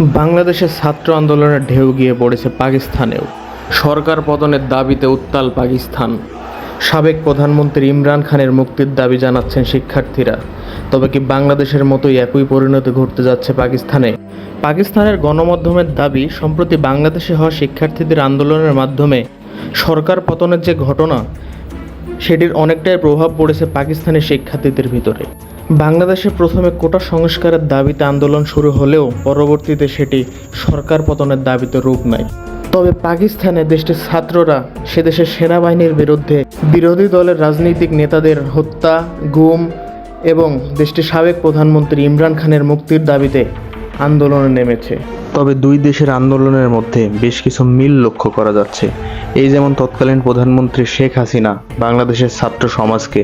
বাংলাদেশের ছাত্র আন্দোলনের ঢেউ গিয়ে পড়েছে পাকিস্তানেও। সরকার পতনের দাবিতে উত্তাল পাকিস্তান। সাবেক প্রধানমন্ত্রী ইমরান খানের মুক্তির দাবি জানাচ্ছেন শিক্ষার্থীরা। তবে কি বাংলাদেশের মতোই একই পরিণতি ঘটতে যাচ্ছে পাকিস্তানে? পাকিস্তানের গণমাধ্যমের দাবি, সম্প্রতি বাংলাদেশে হওয়া শিক্ষার্থীদের আন্দোলনের মাধ্যমে সরকার পতনের যে ঘটনা, সেটির অনেকটাই প্রভাব পড়েছে পাকিস্তানি শিক্ষার্থীদের ভিতরে। বাংলাদেশে প্রথমে কোটা সংস্কারের দাবিতে আন্দোলন শুরু হলেও পরবর্তীতে সেটি সরকার পতনের দাবিতে রূপ নেয়। তবে পাকিস্তানে দেশটির ছাত্ররা সে দেশের সেনাবাহিনীর বিরুদ্ধে বিরোধী দলের রাজনৈতিক নেতাদের হত্যা, গুম এবং দেশটির সাবেক প্রধানমন্ত্রী ইমরান খানের মুক্তির দাবিতে আন্দোলনে নেমেছে। তবে দুই দেশের আন্দোলনের মধ্যে বেশ কিছু মিল লক্ষ্য করা যাচ্ছে। এই যেমন তৎকালীন প্রধানমন্ত্রী শেখ হাসিনা বাংলাদেশের ছাত্র সমাজকে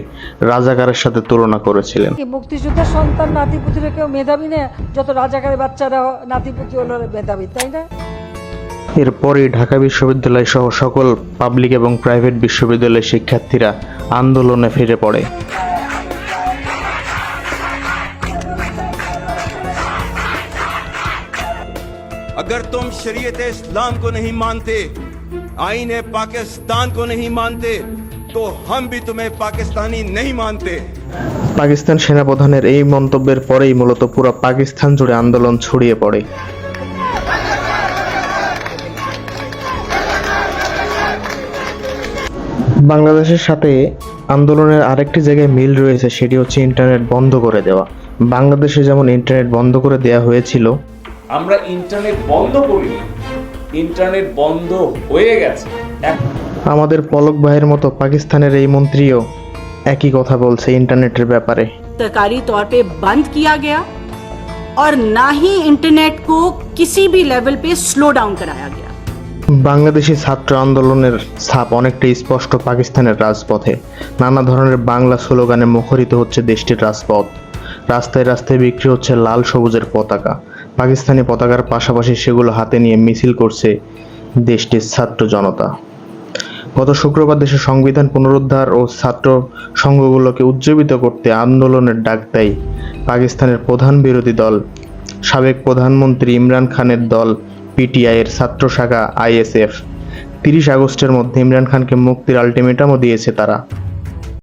রাজাকারের সাথে তুলনা করেছিলেন। মুক্তিযোদ্ধার সন্তান নাতিপুতিরা কেউ মেধাবী না যত রাজাকারের বাচ্চারা নাতিপুতি হলো মেধাবী তাই না? এরপরই ঢাকা বিশ্ববিদ্যালয় সহ সকল পাবলিক এবং প্রাইভেট বিশ্ববিদ্যালয়ের শিক্ষার্থীরা আন্দোলনে ফিরে পড়ে। अगर तुम शरीयत इस्लाम को नहीं मानते आईन पाकिस्तान को नहीं मानते तो हम भी तुम्हें पाकिस्तानी नहीं मानते পাকিস্তান সেনাপ্রধানের এই মন্তব্যের পরেই মূলত পুরো পাকিস্তান জুড়ে আন্দোলন ছড়িয়ে পড়ে বাংলাদেশের সাথে আন্দোলনের আরেকটি জায়গায় মিল রয়েছে সেটি হচ্ছে ইন্টারনেট বন্ধ করে দেওয়া বাংলাদেশে যেমন ইন্টারনেট বন্ধ করে দেওয়া হয়েছিল আমরা ইন্টারনেট বন্ধ করিনি ইন্টারনেট বন্ধ হয়ে গেছে এক আমাদের পলক ভাইয়ের মতো পাকিস্তানের এই মন্ত্রীও একই কথা বলছে ইন্টারনেটের ব্যাপারে सरकारी तौर पे बंद किया गया और ना ही इंटरनेट को किसी भी लेवल पे स्लो डाउन कराया गया বাংলাদেশি ছাত্র আন্দোলনের ছাপ অনেকটা স্পষ্ট পাকিস্তানের রাজপথে নানা ধরনের বাংলা স্লোগানে মুখরিত হচ্ছে দেশটির রাজপথ রাস্তায় রাস্তায় বিক্রি হচ্ছে লাল সবুজের পতাকা পাকিস্তানি পতাকার পাশাপাশি সেগুলো হাতে নিয়ে মিছিল করছে দেশটির ছাত্র জনতা। গত শুক্রবার দেশের সংবিধান পুনরুদ্ধার ও ছাত্র সংঘগুলোকে উজ্জীবিত করতে আন্দোলনের ডাক দেয় পাকিস্তানের প্রধান বিরোধী দল। সাবেক প্রধানমন্ত্রী ইমরান খানের দল, পিটিআই এর ছাত্র শাখা আইএসএফ। তিরিশ আগস্টের মধ্যে ইমরান খানকে মুক্তির আলটিমেটামও দিয়েছে তারা।